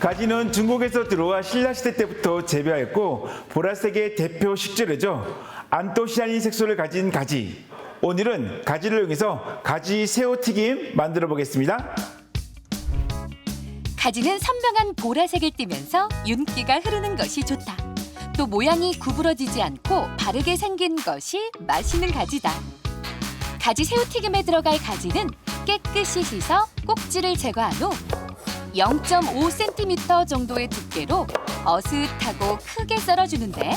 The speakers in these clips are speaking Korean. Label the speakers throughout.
Speaker 1: 가지는 중국에서 들어와 신라시대 때부터 재배하였고 보라색의 대표 식재료죠. 안토시아닌 색소를 가진 가지. 오늘은 가지를 이용해서 가지 새우 튀김 만들어 보겠습니다.
Speaker 2: 가지는 선명한 보라색을 띠면서 윤기가 흐르는 것이 좋다. 또 모양이 구부러지지 않고 바르게 생긴 것이 맛있는 가지다. 가지 새우튀김에 들어갈 가지는 깨끗이 씻어 꼭지를 제거한 후 0.5cm 정도의 두께로 어슷하고 크게 썰어주는데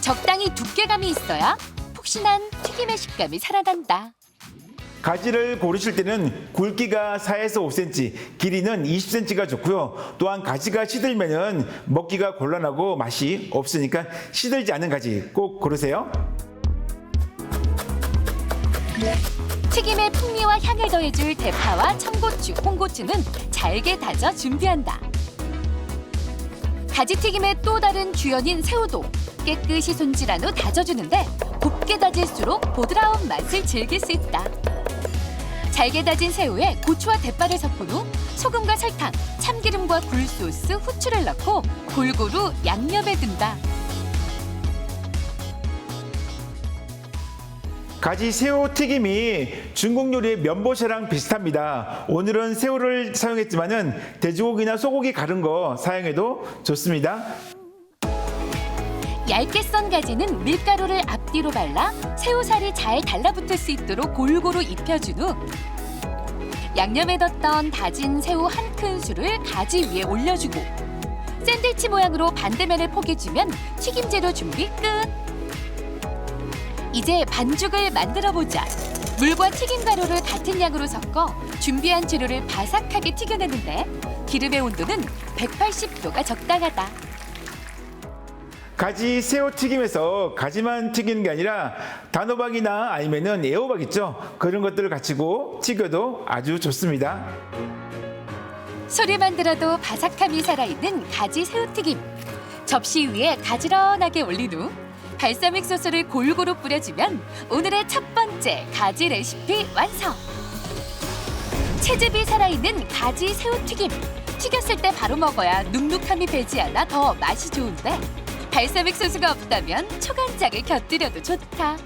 Speaker 2: 적당히 두께감이 있어야 푹신한 튀김의 식감이 살아난다.
Speaker 1: 가지를 고르실 때는 굵기가 4에서 5cm, 길이는 20cm가 좋고요. 또한 가지가 시들면은 먹기가 곤란하고 맛이 없으니까 시들지 않은 가지 꼭 고르세요.
Speaker 2: 튀김의 풍미와 향을 더해줄 대파와 청고추, 홍고추는 잘게 다져 준비한다. 가지튀김의 또 다른 주연인 새우도 깨끗이 손질한 후 다져주는데 곱게 다질수록 보드라운 맛을 즐길 수 있다. 잘게 다진 새우에 고추와 대파를 섞은 후 소금과 설탕, 참기름과 굴소스, 후추를 넣고 골고루 양념해 둔다.
Speaker 1: 가지 새우 튀김이 중국 요리의 면보샤랑 비슷합니다. 오늘은 새우를 사용했지만은 돼지고기나 소고기 가른 거 사용해도 좋습니다.
Speaker 2: 얇게 썬 가지는 밀가루를 앞뒤로 발라 새우살이 잘 달라붙을 수 있도록 골고루 입혀준 후 양념에 뒀던 다진 새우 한 큰술을 가지 위에 올려주고 샌드위치 모양으로 반대면을 포개주면 튀김 재료 준비 끝. 이제 반죽을 만들어 보자. 물과 튀김 가루를 같은 양으로 섞어 준비한 재료를 바삭하게 튀겨내는데 기름의 온도는 180도가 적당하다.
Speaker 1: 가지 새우 튀김에서 가지만 튀기는 게 아니라 단호박이나 아니면은 애호박 있죠. 그런 것들을 갖추고 튀겨도 아주 좋습니다.
Speaker 2: 소리만 들어도 바삭함이 살아있는 가지 새우튀김. 접시 위에 가지런하게 올린 후 발사믹 소스를 골고루 뿌려주면 오늘의 첫 번째 가지 레시피 완성. 채즙이 살아있는 가지 새우튀김. 튀겼을 때 바로 먹어야 눅눅함이 배지 않아 더 맛이 좋은데 발사믹 소스가 없다면 초간장을 곁들여도 좋다.